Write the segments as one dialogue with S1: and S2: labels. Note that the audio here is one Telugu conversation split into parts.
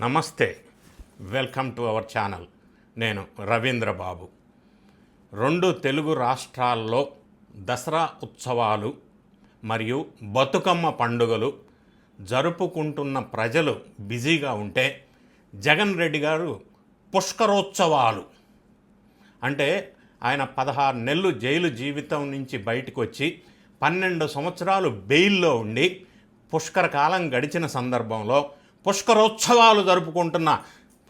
S1: నమస్తే. Welcome to our channel. నేను రవీంద్ర బాబు. రెండు తెలుగు రాష్ట్రాల్లో దసరా ఉత్సవాలు మరియు బతుకమ్మ పండుగలు జరుపుకుంటున్న ప్రజలు బిజీగా ఉంటే జగన్ రెడ్డి గారు పుష్కరోత్సవాలు. అంటే ఆయన పదహారు నెలలు జైలు జీవితం నుంచి బయటకు వచ్చి పన్నెండు సంవత్సరాలు బెయిల్లో ఉండి పుష్కర కాలం గడిచిన సందర్భంలో పుష్కరోత్సవాలు జరుపుకుంటున్న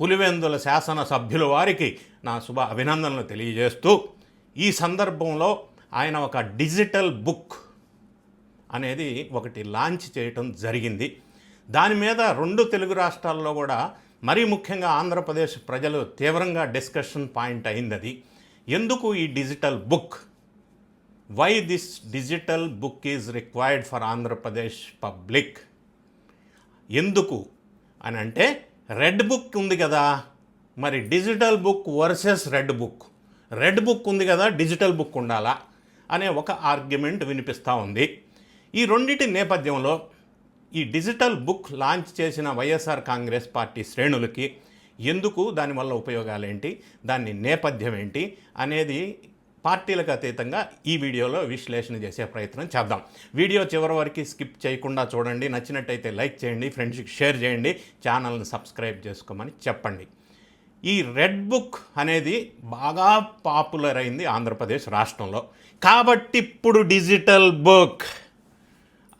S1: పులివెందుల శాసన సభ్యుల వారికి నా శుభ అభినందనలు తెలియజేస్తూ ఈ సందర్భంలో ఆయన ఒక డిజిటల్ బుక్ అనేది ఒకటి లాంచ్ చేయటం జరిగింది. దాని మీద రెండు తెలుగు రాష్ట్రాల్లో కూడా మరీ ముఖ్యంగా ఆంధ్రప్రదేశ్ ప్రజలు తీవ్రంగా డిస్కషన్ పాయింట్ అయింది అది ఎందుకు ఈ digital book? Why this digital book is required for Andhra Pradesh public ఎందుకు? అని అంటే రెడ్ బుక్ ఉంది కదా. మరి digital book versus red book. Red book ఉంది కదా డిజిటల్ బుక్ ఉండాలా అనే ఒక ఆర్గ్యుమెంట్ వినిపిస్తూ ఉంది. ఈ రెండింటి నేపథ్యంలో ఈ డిజిటల్ బుక్ లాంచ్ చేసిన వైఎస్ఆర్ కాంగ్రెస్ పార్టీ శ్రేణులకి ఎందుకు దానివల్ల ఉపయోగాలు ఏంటి దాని నేపథ్యం ఏంటి అనేది పార్టీలకు అతీతంగా ఈ వీడియోలో విశ్లేషణ చేసే ప్రయత్నం చేద్దాం. వీడియో చివరి వరకు స్కిప్ చేయకుండా చూడండి. నచ్చినట్టయితే లైక్ చేయండి ఫ్రెండ్స్కి షేర్ చేయండి ఛానల్ని సబ్స్క్రైబ్ చేసుకోమని చెప్పండి. ఈ రెడ్ బుక్ అనేది బాగా పాపులర్ అయింది ఆంధ్రప్రదేశ్ రాష్ట్రంలో. కాబట్టి ఇప్పుడు డిజిటల్ బుక్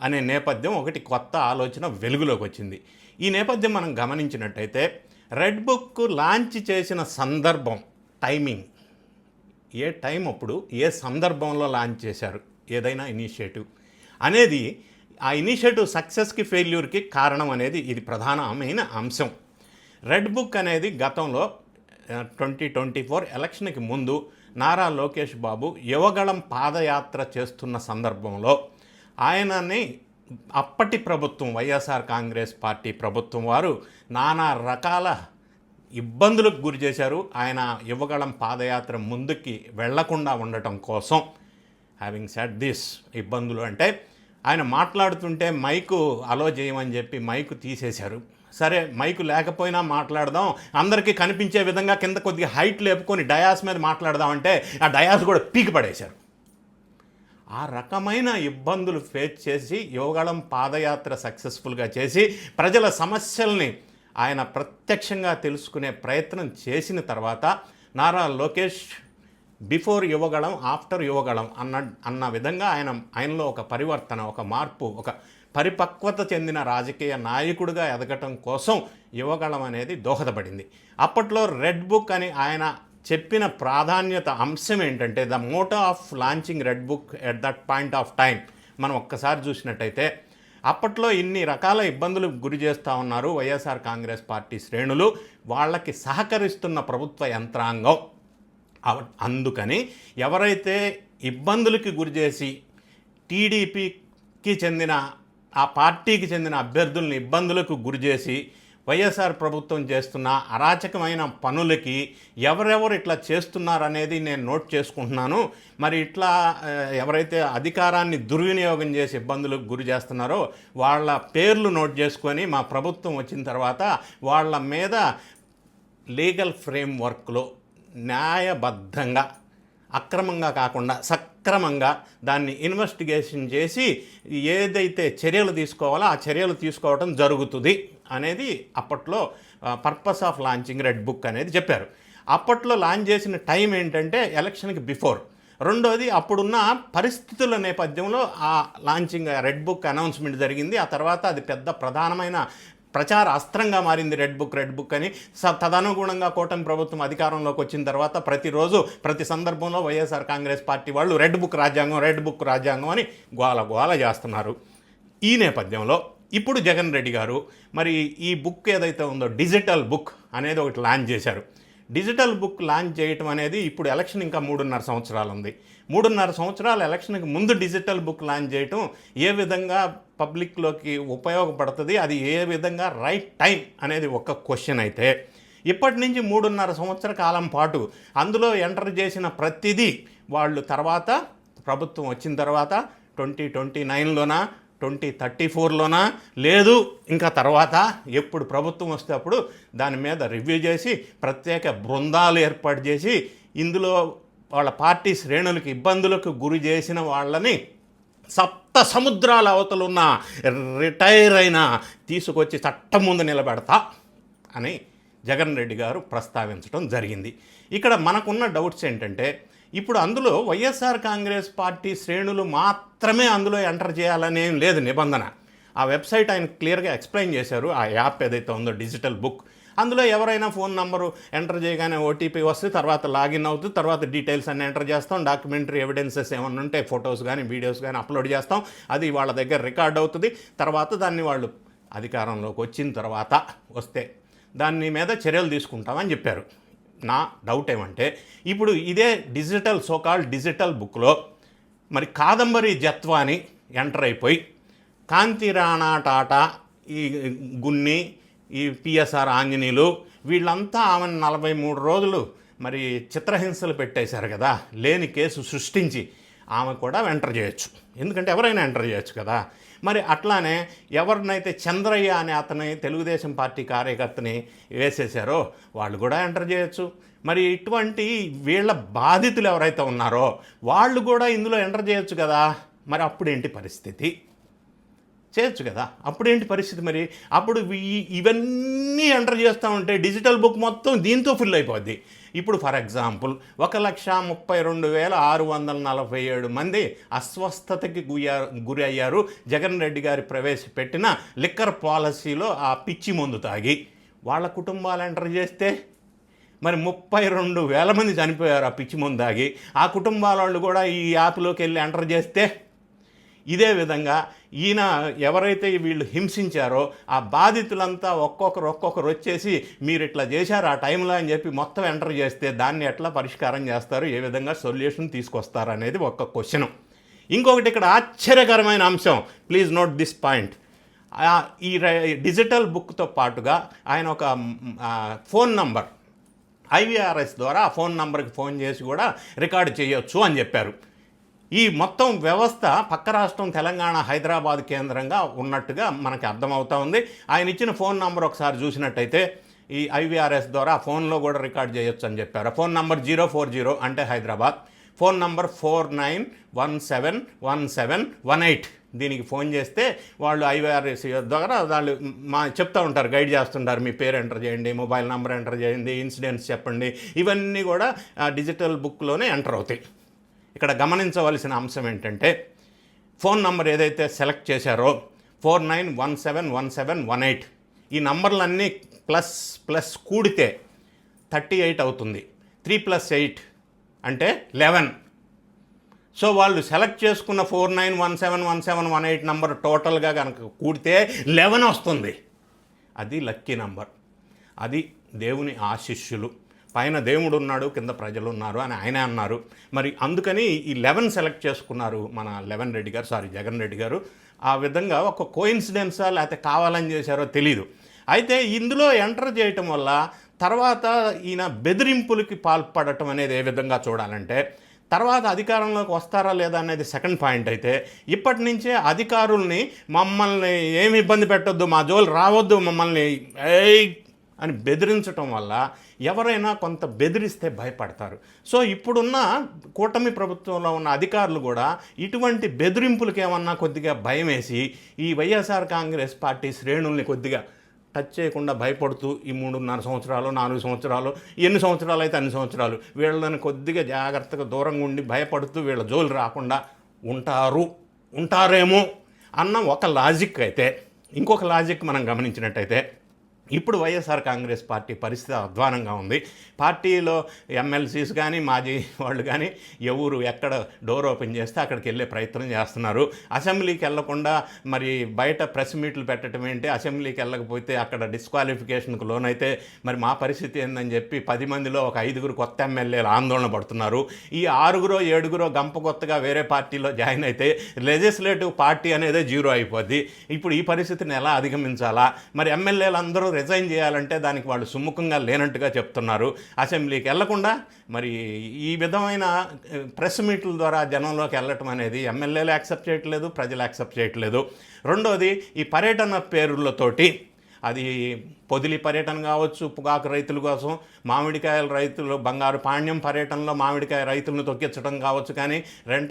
S1: అనే నేపథ్యం ఒకటి కొత్త ఆలోచన వెలుగులోకి వచ్చింది. ఈ నేపథ్యం మనం గమనించినట్టయితే రెడ్ బుక్ లాంచ్ చేసిన సందర్భం టైమింగ్ ఏ టైం అప్పుడు ఏ సందర్భంలో లాంచ్ చేశారు ఏదైనా ఇనిషియేటివ్. అనేది ఆ ఇనిషియేటివ్ సక్సెస్కి ఫెయిల్యూర్కి కారణం అనేది ఇది ప్రధానమైన అంశం. రెడ్ బుక్ అనేది గతంలో ట్వంటీ ట్వంటీ ఫోర్ ఎలక్షన్కి ముందు నారా లోకేష్ బాబు యువగళం పాదయాత్ర చేస్తున్న సందర్భంలో ఆయనని అప్పటి ప్రభుత్వం వైఎస్ఆర్ కాంగ్రెస్ పార్టీ ప్రభుత్వం వారు నానా రకాల ఇబ్బందులకు గురి చేశారు. ఆయన యువగళం పాదయాత్ర ముందుకి వెళ్ళకుండా ఉండటం కోసం. హ్యావింగ్ సెట్ దిస్ ఇబ్బందులు అంటే ఆయన మాట్లాడుతుంటే మైకు అలో చేయమని చెప్పి మైకు తీసేశారు. సరే మైకు లేకపోయినా మాట్లాడదాం. అందరికీ కనిపించే విధంగా కింద కొద్దిగా హైట్ లేపుకొని డయాస్ మీద మాట్లాడదాం అంటే ఆ డయాస్ కూడా పీకి పడేశారు. ఆ రకమైన ఇబ్బందులు ఫేస్ చేసి యోగాళం పాదయాత్ర సక్సెస్ఫుల్గా చేసి ప్రజల సమస్యల్ని ఆయన ప్రత్యక్షంగా తెలుసుకునే ప్రయత్నం చేసిన తర్వాత నారా లోకేష్ బిఫోర్ యువగళం ఆఫ్టర్ యువగళం అన్న అన్న విధంగా ఆయన ఆయనలో ఒక పరివర్తన ఒక మార్పు ఒక పరిపక్వత చెందిన రాజకీయ నాయకుడిగా ఎదగటం కోసం యువగళం అనేది దోహదపడింది. అప్పట్లో రెడ్ బుక్ అని ఆయన చెప్పిన ప్రాధాన్యత అంశం ఏంటంటే the motto of launching red book at that point of time మనం ఒక్కసారి చూసినట్టయితే అప్పట్లో ఇన్ని రకాల ఇబ్బందులకు గురి చేస్తూ ఉన్నారు వైఎస్ఆర్ కాంగ్రెస్ పార్టీ శ్రేణులు. వాళ్ళకి సహకరిస్తున్న ప్రభుత్వ యంత్రాంగం. అందుకని ఎవరైతే ఇబ్బందులకి గురి చేసి టీడీపీకి చెందిన ఆ పార్టీకి చెందిన అభ్యర్థుల్ని ఇబ్బందులకు గురి చేసి వైఎస్ఆర్ ప్రభుత్వం చేస్తున్న అరాచకమైన పనులకి ఎవరెవరు ఇట్లా చేస్తున్నారనేది నేను నోట్ చేసుకుంటున్నాను. మరి ఇట్లా ఎవరైతే అధికారాన్ని దుర్వినియోగం చేసి ఇబ్బందులకు గురి చేస్తున్నారో వాళ్ళ పేర్లు నోట్ చేసుకొని మా ప్రభుత్వం వచ్చిన తర్వాత వాళ్ళ మీద లీగల్ ఫ్రేమ్వర్క్లో న్యాయబద్ధంగా అక్రమంగా కాకుండా సక్రమంగా దాన్ని ఇన్వెస్టిగేషన్ చేసి ఏదైతే చర్యలు తీసుకోవాలో ఆ చర్యలు తీసుకోవడం జరుగుతుంది. అనేది అప్పట్లో purpose of launching red book అనేది చెప్పారు. అప్పట్లో లాంచ్ చేసిన టైం ఏంటంటే ఎలక్షన్కి బిఫోర్ రెండోది అప్పుడున్న పరిస్థితుల నేపథ్యంలో ఆ లాంచింగ్ రెడ్ బుక్ అనౌన్స్మెంట్ జరిగింది. ఆ తర్వాత అది పెద్ద ప్రధానమైన ప్రచార అస్త్రంగా మారింది రెడ్ బుక్ రెడ్ బుక్ అని. స తదనుగుణంగా కూటమి ప్రభుత్వం అధికారంలోకి వచ్చిన తర్వాత ప్రతిరోజు ప్రతి సందర్భంలో వైఎస్ఆర్ కాంగ్రెస్ పార్టీ వాళ్ళు రెడ్ బుక్ రాజ్యాంగం రెడ్ బుక్ రాజ్యాంగం అని గోల గోల చేస్తున్నారు. ఈ నేపథ్యంలో ఇప్పుడు జగన్ రెడ్డి గారు మరి ఈ బుక్ ఏదైతే ఉందో డిజిటల్ బుక్ అనేది ఒకటి లాంచ్ చేశారు. డిజిటల్ బుక్ లాంచ్ చేయటం అనేది ఇప్పుడు ఎలక్షన్ ఇంకా మూడున్నర సంవత్సరాలు ఉంది. మూడున్నర సంవత్సరాలు ఎలక్షన్కి ముందు డిజిటల్ బుక్ లాంచ్ చేయటం ఏ విధంగా పబ్లిక్లోకి ఉపయోగపడుతుంది అది ఏ విధంగా రైట్ టైం అనేది ఒక క్వశ్చన్ అయితే. ఇప్పటి నుంచి మూడున్నర సంవత్సర కాలం పాటు అందులో ఎంటర్ చేసిన ప్రతిదీ వాళ్ళు తర్వాత ప్రభుత్వం వచ్చిన తర్వాత ట్వంటీ ట్వంటీ నైన్లోన ట్వంటీ థర్టీ ఫోర్లోనా? లేదు. ఇంకా తర్వాత ఎప్పుడు ప్రభుత్వం వస్తే అప్పుడు దాని మీద రివ్యూ చేసి ప్రత్యేక బృందాలు ఏర్పాటు చేసి ఇందులో వాళ్ళ పార్టీ శ్రేణులకు ఇబ్బందులకు గురి చేసిన వాళ్ళని సప్త సముద్రాల అవతలున్న రిటైర్ అయిన తీసుకొచ్చి చట్టం ముందు నిలబెడతా అని జగన్ రెడ్డి గారు ప్రస్తావించడం జరిగింది. ఇక్కడ మనకున్న డౌట్స్ ఏంటంటే ఇప్పుడు అందులో వైఎస్ఆర్ కాంగ్రెస్ పార్టీ శ్రేణులు మాత్రమే అందులో ఎంటర్ చేయాలనేం లేదు నిబంధన. ఆ వెబ్సైట్ ఆయన క్లియర్గా ఎక్స్ప్లెయిన్ చేశారు. ఆ యాప్ ఏదైతే ఉందో డిజిటల్ బుక్. అందులో ఎవరైనా ఫోన్ నంబరు ఎంటర్ చేయగానే ఓటీపీ వస్తే తర్వాత లాగిన్ అవుతుంది తర్వాత డీటెయిల్స్ అన్ని ఎంటర్ చేస్తాం. డాక్యుమెంటరీ ఎవిడెన్సెస్ ఏమైనా ఉంటే ఫొటోస్ కానీ వీడియోస్ కానీ అప్లోడ్ చేస్తాం. అది వాళ్ళ దగ్గర రికార్డ్ అవుతుంది. తర్వాత దాన్ని వాళ్ళు అధికారంలోకి వచ్చిన తర్వాత వస్తే దాని మీద చర్యలు తీసుకుంటామని చెప్పారు. నా డౌట్ ఏమంటే ఇప్పుడు ఇదే డిజిటల్ సోకాల్ డిజిటల్ బుక్లో మరి కాదంబరి జత్వాని ఎంటర్ అయిపోయి కాంతి రాణా టాటా ఈ గున్ని ఈ పిఎస్ఆర్ ఆంజనేయులు వీళ్ళంతా ఆమెను నలభై మూడు రోజులు మరి చిత్రహింసలు పెట్టేశారు కదా లేని కేసు సృష్టించి ఆమె కూడా ఎంటర్ చేయొచ్చు. ఎందుకంటే ఎవరైనా ఎంటర్ చేయొచ్చు కదా. మరి అట్లానే ఎవరినైతే చంద్రయ్య అనే అతని తెలుగుదేశం పార్టీ కార్యకర్తని వేసేశారో వాళ్ళు కూడా ఎంటర్ చేయొచ్చు. మరి ఇటువంటి వీళ్ళ బాధితులు ఎవరైతే ఉన్నారో వాళ్ళు కూడా ఇందులో ఎంటర్ చేయొచ్చు కదా. మరి అప్పుడేంటి పరిస్థితి? చేయొచ్చు కదా. అప్పుడేంటి పరిస్థితి మరి? అప్పుడు ఇవన్నీ ఎంటర్ చేస్తూ ఉంటే డిజిటల్ బుక్ మొత్తం దీంతో ఫుల్ అయిపోద్ది. ఇప్పుడు ఫర్ ఎగ్జాంపుల్ ఒక లక్ష ముప్పై రెండు వేల ఆరు వందల నలభై ఏడు మంది అస్వస్థతకి గురి అయ్యారు జగన్ రెడ్డి గారి ప్రవేశపెట్టిన లిక్కర్ పాలసీలో ఆ పిచ్చి మందు తాగి వాళ్ళ కుటుంబాలు ఎంటర్ చేస్తే మరి ముప్పై రెండు వేల మంది చనిపోయారు ఆ పిచ్చి మందు తాగి. ఆ కుటుంబాల వాళ్ళు కూడా ఈ యాప్లోకి వెళ్ళి ఎంటర్ చేస్తే ఇదే విధంగా ఈయన ఎవరైతే వీళ్ళు హింసించారో ఆ బాధితులంతా ఒక్కొక్కరు ఒక్కొక్కరు వచ్చేసి మీరు ఇట్లా చేశారు ఆ టైంలో అని చెప్పి మొత్తం ఎంటర్ చేస్తే దాన్ని ఎట్లా పరిష్కారం చేస్తారు ఏ విధంగా సొల్యూషన్ తీసుకొస్తారు అనేది ఒక క్వశ్చన్. ఇంకొకటి ఇక్కడ ఆశ్చర్యకరమైన అంశం. ప్లీజ్ నోట్ దిస్ పాయింట్ ఈ డిజిటల్ బుక్తో పాటుగా ఆయన ఒక ఫోన్ నంబర్ ఐవీఆర్ఎస్ ద్వారా ఆ ఫోన్ నంబర్కి ఫోన్ చేసి కూడా రికార్డు చేయొచ్చు అని చెప్పారు. ఈ మొత్తం వ్యవస్థ పక్క రాష్ట్రం తెలంగాణ హైదరాబాద్ కేంద్రంగా ఉన్నట్టుగా మనకి అర్థమవుతా ఉంది. ఆయన ఇచ్చిన ఫోన్ నంబర్ ఒకసారి చూసినట్టయితే ఈ ఐవీఆర్ఎస్ ద్వారా ఫోన్లో కూడా రికార్డ్ చేయొచ్చు అని చెప్పారు. Phone number zero four zero అంటే Hyderabad. Phone number four nine one seven one seven one eight. దీనికి ఫోన్ చేస్తే వాళ్ళు ఐవీఆర్ఎస్ ద్వారా వాళ్ళు మా చెప్తూ ఉంటారు గైడ్ చేస్తుంటారు. మీ పేరు ఎంటర్ చేయండి మొబైల్ నెంబర్ ఎంటర్ చేయండి ఇన్సిడెంట్స్ చెప్పండి. ఇవన్నీ కూడా డిజిటల్ బుక్లోనే ఎంటర్ అవుతాయి. ఇక్కడ గమనించవలసిన అంశం ఏంటంటే ఫోన్ నంబర్ ఏదైతే సెలెక్ట్ చేశారో four nine one seven one seven one eight ఈ నంబర్లన్నీ ప్లస్ ప్లస్ కూడితే థర్టీ ఎయిట్ అవుతుంది. త్రీ ప్లస్ ఎయిట్ అంటే లెవెన్. సో వాళ్ళు సెలెక్ట్ చేసుకున్న four nine one seven one seven one eight number టోటల్గా కనుక కూడితే లెవెన్ వస్తుంది. అది లక్కీ నంబర్. అది దేవుని ఆశిష్యులు. పైన దేవుడు ఉన్నాడు కింద ప్రజలు ఉన్నారు అని ఆయన అన్నారు. మరి అందుకని ఈ లెవెన్ సెలెక్ట్ చేసుకున్నారు మన లెవెన్ రెడ్డి గారు సారీ జగన్ రెడ్డి గారు. ఆ విధంగా ఒక కోయిన్సిడెన్సా లేకపోతే కావాలని చేశారో తెలీదు. అయితే ఇందులో ఎంటర్ చేయటం వల్ల తర్వాత ఈయన బెదిరింపులకి పాల్పడటం అనేది ఏ విధంగా చూడాలంటే తర్వాత అధికారంలోకి వస్తారా లేదా అనేది సెకండ్ పాయింట్ అయితే ఇప్పటి నుంచే అధికారుల్ని మమ్మల్ని ఏమి ఇబ్బంది పెట్టొద్దు మా జోలు రావద్దు మమ్మల్ని ఏ అని బెదిరించటం వల్ల ఎవరైనా కొంత బెదిరిస్తే భయపడతారు. సో ఇప్పుడున్న కూటమి ప్రభుత్వంలో ఉన్న అధికారులు కూడా ఇటువంటి బెదిరింపులకి ఏమన్నా కొద్దిగా భయం వేసి ఈ వైఎస్ఆర్ కాంగ్రెస్ పార్టీ శ్రేణుల్ని కొద్దిగా టచ్ చేయకుండా భయపడుతూ ఈ మూడున్నర సంవత్సరాలు నాలుగు సంవత్సరాలు ఎన్ని సంవత్సరాలు అయితే అన్ని సంవత్సరాలు వీళ్ళని కొద్దిగా జాగ్రత్తగా దూరంగా ఉండి భయపడుతూ వీళ్ళ జోలు రాకుండా ఉంటారు ఉంటారేమో అన్న ఒక లాజిక్ అయితే ఇంకొక లాజిక్ మనం గమనించినట్టయితే ఇప్పుడు వైఎస్ఆర్ కాంగ్రెస్ పార్టీ పరిస్థితి అధ్వానంగా ఉంది. పార్టీలో ఎమ్మెల్సీస్ కానీ మాజీ వాళ్ళు కానీ ఎవరు ఎక్కడ డోర్ ఓపెన్ చేస్తే అక్కడికి వెళ్ళే ప్రయత్నం చేస్తున్నారు. అసెంబ్లీకి వెళ్ళకుండా మరి బయట ప్రెస్ మీట్లు పెట్టడం ఏంటి? అసెంబ్లీకి వెళ్ళకపోతే అక్కడ డిస్క్వాలిఫికేషన్కు లోనైతే మరి మా పరిస్థితి ఏందని చెప్పి పది మందిలో ఒక ఐదుగురు కొత్త ఎమ్మెల్యేలు ఆందోళన పడుతున్నారు. ఈ ఆరుగురో ఏడుగురో గంప కొత్తగా వేరే పార్టీలో జాయిన్ అయితే లెజిస్లేటివ్ పార్టీ అనేదే జీరో అయిపోద్ది. ఇప్పుడు ఈ పరిస్థితిని ఎలా అధిగమించాలా? మరి ఎమ్మెల్యేలు అందరూ రిజైన్ చేయాలంటే దానికి వాళ్ళు సుముఖంగా లేనట్టుగా చెప్తున్నారు. అసెంబ్లీకి వెళ్ళకుండా మరి ఈ విధమైన ప్రెస్ మీట్ల ద్వారా జనంలోకి వెళ్ళటం అనేది ఎమ్మెల్యేలు యాక్సెప్ట్ చేయట్లేదు ప్రజలు యాక్సెప్ట్ చేయట్లేదు. రెండోది ఈ పర్యటన పేరులతోటి అది పొదిలి పర్యటన కావచ్చు పొగాకు రైతుల కోసం మామిడికాయల రైతులు బంగారు పాణ్యం పర్యటనలో మామిడికాయ రైతులను తొక్కించడం కావచ్చు కానీ రెంట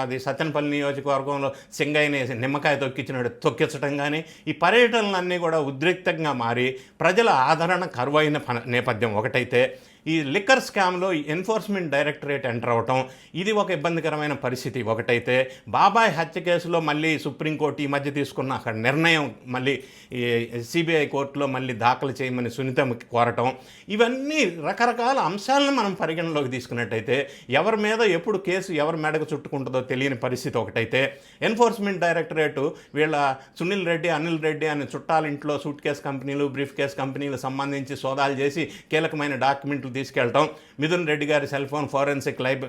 S1: అది సత్యనపల్లి నియోజకవర్గంలో సింగయ్యని నిమ్మకాయ తొక్కించినట్టు తొక్కించడం కానీ ఈ పర్యటనలన్నీ కూడా ఉద్రిక్తంగా మారి ప్రజల ఆదరణ కరువైన నేపథ్యం ఒకటైతే ఈ లిక్కర్ స్కామ్లో ఎన్ఫోర్స్మెంట్ డైరెక్టరేట్ ఎంటర్ అవటం ఇది ఒక ఇబ్బందికరమైన పరిస్థితి. ఒకటైతే బాబాయ్ హత్య కేసులో మళ్ళీ సుప్రీంకోర్టు ఈ మధ్య తీసుకున్న అక్కడ నిర్ణయం మళ్ళీ ఈ సిబిఐ కోర్టులో మళ్ళీ దాఖలు చేయమని సునీతమ్మకి కోరటం. ఇవన్నీ రకరకాల అంశాలను మనం పరిగణలోకి తీసుకున్నట్టయితే ఎవరి మీద ఎప్పుడు కేసు ఎవరి మెడకు చుట్టుకుంటుందో తెలియని పరిస్థితి ఒకటైతే ఎన్ఫోర్స్మెంట్ డైరెక్టరేటు వీళ్ళ సునీల్ రెడ్డి అనిల్ రెడ్డి అనే చుట్టాలింట్లో సూట్ కేస్ కంపెనీలు బ్రీఫ్ కేస్ కంపెనీలు సంబంధించి సోదాలు చేసి కీలకమైన డాక్యుమెంట్లు తీసుకెళ్ళటం మిథున్ రెడ్డి గారి cell phone forensic lab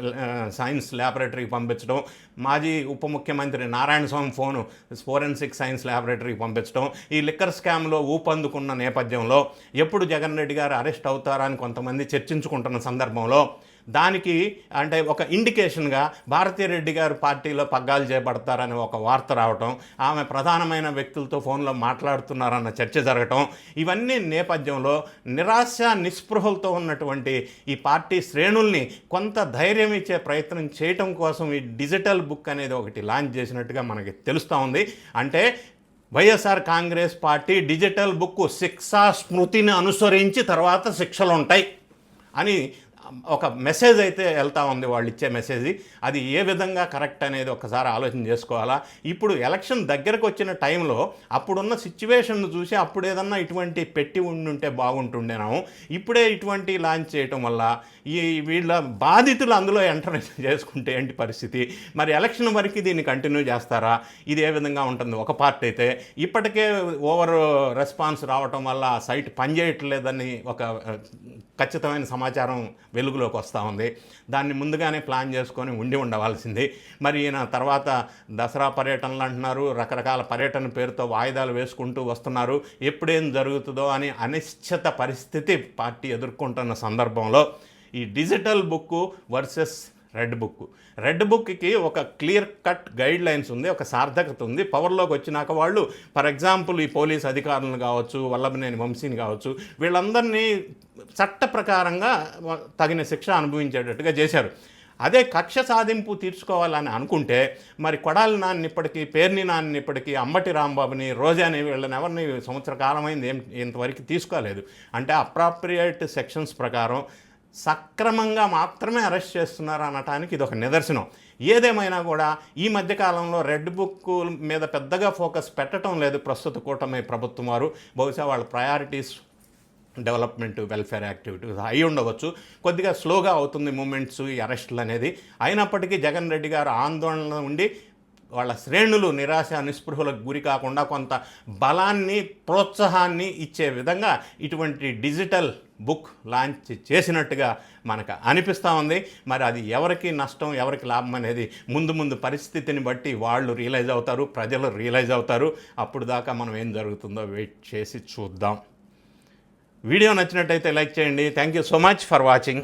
S1: science ల్యాబొరేటరీకి పంపించడం మాజీ ఉప ముఖ్యమంత్రి Narayana Swamy phone forensic science ల్యాబొరేటరీకి పంపించడం ఈ లిక్కర్ స్కామ్లో ఊపందుకున్న నేపథ్యంలో ఎప్పుడు జగన్ రెడ్డి గారు అరెస్ట్ అవుతారా అని కొంతమంది చర్చించుకుంటున్న సందర్భంలో దానికి అంటే ఒక ఇండికేషన్గా భారతీయ రెడ్డి గారు పార్టీలో పగ్గాలు చేపడతారని ఒక వార్త రావటం ఆమె ప్రధానమైన వ్యక్తులతో ఫోన్లో మాట్లాడుతున్నారన్న చర్చ జరగటం ఇవన్నీ నేపథ్యంలో నిరాశ నిస్పృహలతో ఉన్నటువంటి ఈ పార్టీ శ్రేణుల్ని కొంత ధైర్యం ఇచ్చే ప్రయత్నం చేయటం కోసం ఈ డిజిటల్ బుక్ అనేది ఒకటి లాంచ్ చేసినట్టుగా మనకి తెలుస్తూ ఉంది. అంటే YSR Congress party digital book శిక్షా స్మృతిని అనుసరించి తర్వాత శిక్షలు ఉంటాయి అని ఒక మెసేజ్ అయితే వెళ్తా ఉంది వాళ్ళు ఇచ్చే మెసేజ్ అది ఏ విధంగా కరెక్ట్ అనేది ఒకసారి ఆలోచన చేసుకోవాలా? ఇప్పుడు ఎలక్షన్ దగ్గరకు వచ్చిన టైంలో అప్పుడున్న సిచ్యువేషన్ చూసి అప్పుడు ఏదన్నా ఇటువంటి పెట్టి ఉండుంటే బాగుంటుండేనాము. ఇప్పుడే ఇటువంటి లాంచ్ చేయటం వల్ల ఈ వీళ్ళ బాధితులు అందులో ఎంటర్ చేసుకుంటే ఏంటి పరిస్థితి? మరి ఎలక్షన్ వరకు దీన్ని కంటిన్యూ చేస్తారా? ఇది ఏ విధంగా ఉంటుంది? ఒక పార్ట్ అయితే ఇప్పటికే ఓవర్ రెస్పాన్స్ రావటం వల్ల సైట్ పనిచేయట్లేదని ఒక ఖచ్చితమైన సమాచారం వెలుగులోకి వస్తూ ఉంది. దాన్ని ముందుగానే ప్లాన్ చేసుకొని ఉండి ఉండవలసింది. మరి ఈయన తర్వాత దసరా పర్యటనలు అంటున్నారు రకరకాల పర్యటన పేరుతో వాయిదాలు వేసుకుంటూ వస్తున్నారు. ఎప్పుడేం జరుగుతుందో అని అనిశ్చిత పరిస్థితి పార్టీ ఎదుర్కొంటున్న సందర్భంలో ఈ digital book versus red book. Red బుక్కి ఒక క్లియర్ కట్ గైడ్ లైన్స్ ఉంది ఒక సార్థకత ఉంది. పవర్లోకి వచ్చినాక వాళ్ళు ఫర్ ఎగ్జాంపుల్ ఈ పోలీస్ అధికారులను కావచ్చు వల్లభనేని వంశీని కావచ్చు వీళ్ళందరినీ చట్ట ప్రకారంగా తగిన శిక్ష అనుభవించేటట్టుగా చేశారు. అదే కక్ష సాధింపు తీర్చుకోవాలని అనుకుంటే మరి కొడాలి నాన్న ఇప్పటికీ పేర్ని నాన్న ఇప్పటికీ అంబటి రాంబాబుని రోజాని వీళ్ళని ఎవరిని సంవత్సర కాలమైంది ఏం ఇంతవరకు తీసుకోలేదు. అంటే అప్రాప్రియేట్ సెక్షన్స్ ప్రకారం సక్రమంగా మాత్రమే అరెస్ట్ చేస్తున్నారు అనటానికి ఇది ఒక నిదర్శనం. ఏదేమైనా కూడా ఈ మధ్యకాలంలో రెడ్ బుక్ మీద పెద్దగా ఫోకస్ పెట్టడం లేదు ప్రస్తుత కూటమి ప్రభుత్వం వారు. బహుశా వాళ్ళ ప్రయారిటీస్ డెవలప్మెంట్ వెల్ఫేర్ యాక్టివిటీస్ అయి ఉండవచ్చు. కొద్దిగా స్లోగా అవుతుంది మూమెంట్స్ ఈ అరెస్టులు అనేది. అయినప్పటికీ జగన్ రెడ్డి గారు ఆందోళన ఉండి వాళ్ళ శ్రేణులు నిరాశ నిస్పృహలకు గురి కాకుండా కొంత బలాన్ని ప్రోత్సాహాన్ని ఇచ్చే విధంగా ఇటువంటి డిజిటల్ బుక్ లాంచ్ చేసినట్టుగా మనకు అనిపిస్తూ ఉంది. మరి అది ఎవరికి నష్టం ఎవరికి లాభం అనేది ముందు ముందు పరిస్థితిని బట్టి వాళ్ళు రియలైజ్ అవుతారు ప్రజలు రియలైజ్ అవుతారు. అప్పుడు దాకా మనం ఏం జరుగుతుందో వెయిట్ చేసి చూద్దాం. వీడియో నచ్చినట్టయితే లైక్ చేయండి. Thank you so much for watching.